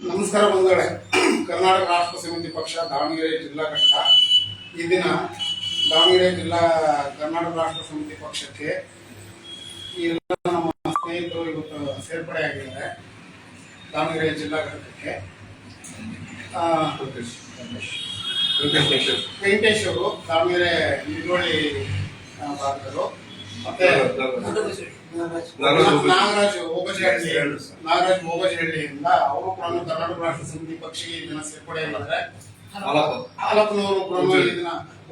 ನಮಸ್ಕಾರ ಬಂಧುಗಳೇ. ಕರ್ನಾಟಕ ರಾಷ್ಟ್ರ ಸಮಿತಿ ಪಕ್ಷ ದಾವಣಗೆರೆ ಜಿಲ್ಲಾ ಘಟಕ ಈ ದಿನ ದಾವಣಗೆರೆ ಜಿಲ್ಲಾ ಕರ್ನಾಟಕ ರಾಷ್ಟ್ರ ಸಮಿತಿ ಪಕ್ಷಕ್ಕೆ ಎಲ್ಲ ನಮ್ಮ ಸ್ನೇಹಿತರು ಇವತ್ತು ಸೇರ್ಪಡೆ ಆಗಿದ್ದಾರೆ ದಾವಣಗೆರೆ ಜಿಲ್ಲಾ ಘಟಕಕ್ಕೆ ವೆಂಕಟೇಶ್ ಅವರು ದಾವಣಗೆರೆ ನಿಡೋಳಿ ಭಾರತರು. ಮತ್ತೆ ನಾಗರಾಜ್. ಓಬಜಹಳ್ಳಿ ನಾಗರಾಜ್ ಓಬಜಹಳ್ಳಿಯಿಂದ ಅವರು ಕೂಡ ಕರ್ನಾಟಕ ರಾಷ್ಟ್ರ ಸಮಿತಿ ಪಕ್ಷಕ್ಕೆ ಇದನ್ನ ಸೇರ್ಪಡೆ ಮಾಡಿದ್ರೆ ಹಾಲಪ್ಪನವರು. ಕೂಡ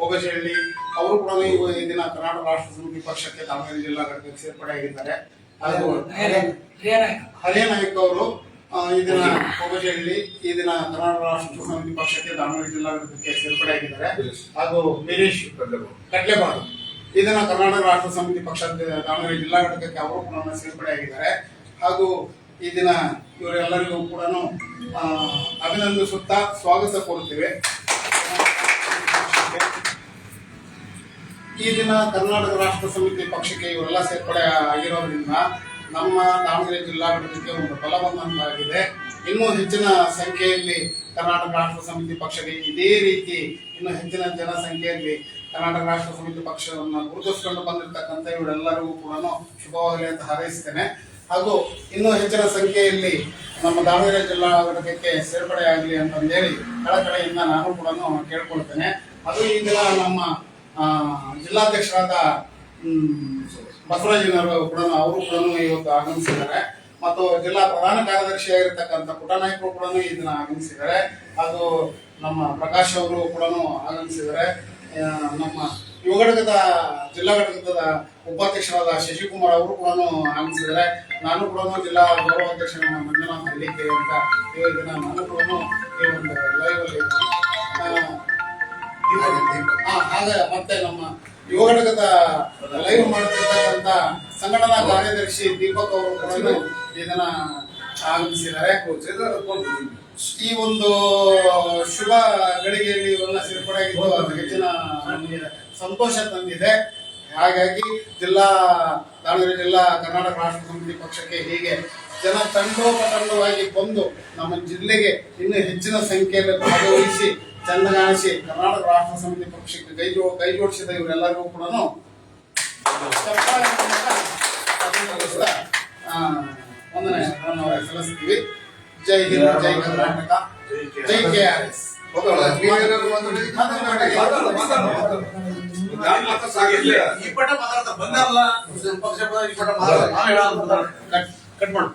ಓಬಜಹಳ್ಳಿ ಅವರು ಕೂಡ ಇದನ್ನ ಈ ದಿನ ಕರ್ನಾಟಕ ರಾಷ್ಟ್ರ ಸಮಿತಿ ಪಕ್ಷಕ್ಕೆ ದಾವಣಗೆರೆ ಜಿಲ್ಲಾ ಘಟಕಕ್ಕೆ ಸೇರ್ಪಡೆಯಾಗಿದ್ದಾರೆ ಹಾಗೂ ಹರಿಯ ನಾಯಕ್. ಅವರು ಇದನ್ನ ಈ ದಿನ ಕರ್ನಾಟಕ ರಾಷ್ಟ್ರ ಸಮಿತಿ ಪಕ್ಷಕ್ಕೆ ದಾವಣಗೆರೆ ಜಿಲ್ಲಾ ಘಟಕಕ್ಕೆ ಸೇರ್ಪಡೆಯಾಗಿದ್ದಾರೆ ಹಾಗೂ ವೀರೇಶ್ ಕಡ್ಲೆಬಾಳು. ಈ ದಿನ ಕರ್ನಾಟಕ ರಾಷ್ಟ್ರ ಸಮಿತಿ ಪಕ್ಷ ದಾವಣಗೆರೆ ಜಿಲ್ಲಾ ಘಟಕಕ್ಕೆ ಅವರು ಕೂಡ ಸೇರ್ಪಡೆಯಾಗಿದ್ದಾರೆ ಹಾಗೂ ಈ ದಿನ ಇವರೆಲ್ಲರಿಗೂ ಕೂಡ ಅಭಿನಂದಿಸುತ್ತಾ ಸ್ವಾಗತ ಕೋರುತ್ತೇವೆ. ಈ ದಿನ ಕರ್ನಾಟಕ ರಾಷ್ಟ್ರ ಸಮಿತಿ ಪಕ್ಷಕ್ಕೆ ಇವರೆಲ್ಲ ಸೇರ್ಪಡೆ ಆಗಿರೋದ್ರಿಂದ ನಮ್ಮ ದಾವಣಗೆರೆ ಜಿಲ್ಲಾ ಘಟಕಕ್ಕೆ ಒಂದು ಬಲ ಬಂದಂತಾಗಿದೆ ಇನ್ನೂ ಹೆಚ್ಚಿನ ಸಂಖ್ಯೆಯಲ್ಲಿ ಕರ್ನಾಟಕ ರಾಷ್ಟ್ರ ಸಮಿತಿ ಪಕ್ಷಕ್ಕೆ ಇದೇ ರೀತಿ ಇನ್ನೂ ಹೆಚ್ಚಿನ ಜನಸಂಖ್ಯೆಯಲ್ಲಿ ಕರ್ನಾಟಕ ರಾಷ್ಟ್ರ ಸಮಿತಿ ಪಕ್ಷವನ್ನು ಗುರುತಿಸಿಕೊಂಡು ಬಂದಿರತಕ್ಕಂಥ ಇವರೆಲ್ಲರಿಗೂ ಕೂಡ ಶುಭವಾಗಲಿ ಅಂತ ಹಾರೈಸ್ತೇನೆ. ಹಾಗೂ ಇನ್ನೂ ಹೆಚ್ಚಿನ ಸಂಖ್ಯೆಯಲ್ಲಿ ನಮ್ಮ ದಾವಣಗೆರೆ ಜಿಲ್ಲಾ ಘಟಕಕ್ಕೆ ಸೇರ್ಪಡೆಯಾಗಲಿ ಅಂತಂದೇಳಿ ಕಳಕಳೆಯಿಂದ ನಾನು ಕೂಡ ಕೇಳ್ಕೊಳ್ತೇನೆ. ಅದು ಈ ದಿನ ನಮ್ಮ ಜಿಲ್ಲಾಧ್ಯಕ್ಷರಾದ ಬಸವರಾಜನವರು ಕೂಡ, ಅವರು ಕೂಡ ಇವತ್ತು ಆಗಮಿಸಿದ್ದಾರೆ. ಮತ್ತು ಜಿಲ್ಲಾ ಪ್ರಧಾನ ಕಾರ್ಯದರ್ಶಿ ಆಗಿರ್ತಕ್ಕಂಥ ಪುಟ್ಟನಾಯ್ಕರು ಕೂಡ ಈ ದಿನ ಆಗಮಿಸಿದ್ದಾರೆ. ಹಾಗೂ ನಮ್ಮ ಪ್ರಕಾಶ್ ಅವರು ಕೂಡ ಆಗಮಿಸಿದ್ದಾರೆ. ನಮ್ಮ ಯುವ ಘಟಕದ, ಜಿಲ್ಲಾ ಘಟಕದ ಉಪಾಧ್ಯಕ್ಷರಾದ ಶಶಿಕುಮಾರ್ ಅವರು ಕೂಡ ಆಗಮಿಸಿದ್ದಾರೆ ನಾನು ಕೂಡ ಜಿಲ್ಲಾ ಗೌರವ ಅಧ್ಯಕ್ಷ ಮಂಜುನಾಥ್ ಹಳ್ಳಿಕೆ ಅಂತ ದಿನ ನಾನು ಕೂಡ ಈ ಒಂದು ಹಾಗೆ ಮತ್ತೆ ನಮ್ಮ ಯುವ ಘಟಕದ ಲೈವ್ ಮಾಡ್ತಿರ್ತಕ್ಕಂಥ ಸಂಘಟನಾ ಕಾರ್ಯದರ್ಶಿ ದೀಪಕ್ ಅವರು ಕೂಡ ಈ ದಿನ ಆಗಮಿಸಿದ್ದಾರೆ ಈ ಒಂದು ಶುಭ ಗಳಿಗೆಯಲ್ಲಿ ಇವರೆಲ್ಲ ಸೇರ್ಪಡೆಯಾಗಿದ್ದು ಅದು ಹೆಚ್ಚಿನ ಸಂತೋಷ ತಂದಿದೆ. ಹಾಗಾಗಿ ಜಿಲ್ಲಾ, ದಾವಣಗೆರೆ ಜಿಲ್ಲಾ, ಕರ್ನಾಟಕ ರಾಷ್ಟ್ರ ಸಮಿತಿ ಪಕ್ಷಕ್ಕೆ ಹೀಗೆ ಜನ ತಂಡೋಪತಂಡವಾಗಿ ಬಂದು ನಮ್ಮ ಜಿಲ್ಲೆಗೆ ಇನ್ನೂ ಹೆಚ್ಚಿನ ಸಂಖ್ಯೆಯಲ್ಲಿ ಭಾಗವಹಿಸಿ ಚಂದ ಕಾಣಿಸಿ ಕರ್ನಾಟಕ ರಾಷ್ಟ್ರ ಸಮಿತಿ ಪಕ್ಷಕ್ಕೆ ಕೈ ಜೋ, ಕೈ ಜೋಡಿಸಿದ ಇವರೆಲ್ಲರಿಗೂ ಕೂಡ ವಂದನೆಗಳನ್ನು ಸಲ್ಲಿಸ್ತೀವಿ. Jai Hind Jai Karnataka. Jai K R S. ಈ ಪಟ ಮಾತಾಡ್ತಾ ಬಂದಾರಲ್ಲ ಪಕ್ಷ ಈ ಪಟ ಮಾತಾಡ ಕಟ್ ಮಾಡು.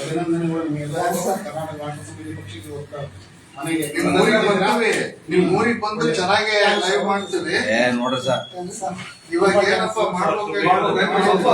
ಅಭಿನಂದನೆಗಳು ಕರ್ನಾಟಕ ರಾಷ್ಟ್ರ ಸಮಿತಿ ಪಕ್ಷಕ್ಕೆ ಮನೆಗೆ ನಿಮ್ ಊರಿಗೆ ಬರ್ತೀವಿ ನಿಮ್ ಊರಿಗೆ ಬಂದು ಚೆನ್ನಾಗಿ ಲೈವ್ ಮಾಡ್ತೀವಿ. ಏ ನೋಡ್ರಿ ಸರ್. ಇವಾಗ ಏನಪ್ಪ ಮಾಡ್ಬೇಕು